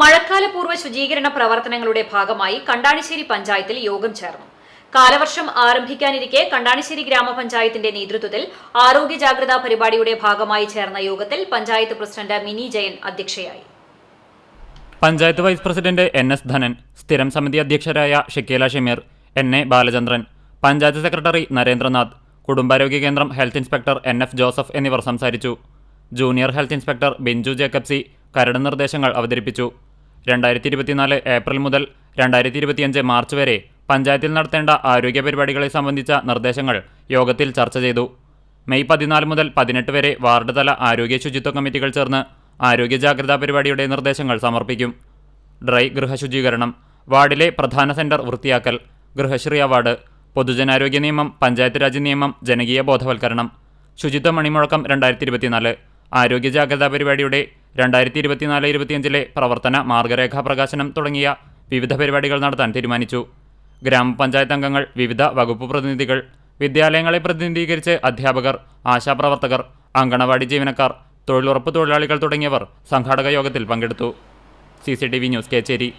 മഴക്കാലപൂർവ ശുചീകരണ പ്രവർത്തനങ്ങളുടെ ഭാഗമായി കണ്ടാണിശ്ശേരി പഞ്ചായത്തിൽ യോഗം ചേർന്നു. കാലവർഷം ആരംഭിക്കാനിരിക്കെ കണ്ടാണിശ്ശേരി ഗ്രാമപഞ്ചായത്തിന്റെ നേതൃത്വത്തിൽ ആരോഗ്യ ജാഗ്രതാ പരിപാടിയുടെ ഭാഗമായി ചേർന്ന യോഗത്തിൽ പഞ്ചായത്ത് പ്രസിഡന്റ് മിനി ജയൻ അധ്യക്ഷയായി. Panchayat vice president N S Dhanan സ്ഥിരം സമിതി അധ്യക്ഷരായ Shakeela Shameer N A Balachandran panchayat secretary Narendranath കുടുംബാരോഗ്യ കേന്ദ്രം health inspector N F Joseph എന്നിവർ സംസാരിച്ചു. Junior health inspector Binchu Jacob C കരട് നിർദ്ദേശങ്ങൾ അവതരിപ്പിച്ചു. രണ്ടായിരത്തി ഇരുപത്തിനാല് ഏപ്രിൽ മുതൽ രണ്ടായിരത്തി ഇരുപത്തിയഞ്ച് മാർച്ച് വരെ പഞ്ചായത്തിൽ നടത്തേണ്ട ആരോഗ്യ പരിപാടികളെ സംബന്ധിച്ച നിർദ്ദേശങ്ങൾ യോഗത്തിൽ ചർച്ച ചെയ്തു. മെയ് പതിനാല് മുതൽ പതിനെട്ട് വരെ വാർഡ് തല ആരോഗ്യ ശുചിത്വ കമ്മിറ്റികൾ ചേർന്ന് ആരോഗ്യ ജാഗ്രതാ പരിപാടിയുടെ നിർദ്ദേശങ്ങൾ സമർപ്പിക്കും. ഡ്രൈ ഗൃഹശുചീകരണം വാർഡിലെ പ്രധാന സെന്റർ വൃത്തിയാക്കൽ ഗൃഹശ്രീ അവാർഡ് പൊതുജനാരോഗ്യ നിയമം പഞ്ചായത്ത് രാജ് നിയമം ജനകീയ ബോധവൽക്കരണം. ശുചിത്വ മണിമുഴക്കം രണ്ടായിരത്തി ഇരുപത്തിനാല് ആരോഗ്യ ജാഗ്രതാ പരിപാടിയുടെ രണ്ടായിരത്തി ഇരുപത്തിനാല് ഇരുപത്തിയഞ്ചിലെ പ്രവർത്തന മാർഗരേഖാ പ്രകാശനം തുടങ്ങിയ വിവിധ പരിപാടികൾ നടത്താൻ തീരുമാനിച്ചു. ഗ്രാമപഞ്ചായത്ത് അംഗങ്ങൾ വിവിധ വകുപ്പ് പ്രതിനിധികൾ വിദ്യാലയങ്ങളെ പ്രതിനിധീകരിച്ച് അധ്യാപകർ ആശാപ്രവർത്തകർ അങ്കണവാടി ജീവനക്കാർ തൊഴിലുറപ്പ് തൊഴിലാളികൾ തുടങ്ങിയവർ സംഘാടക യോഗത്തിൽ പങ്കെടുത്തു. C News Kechery.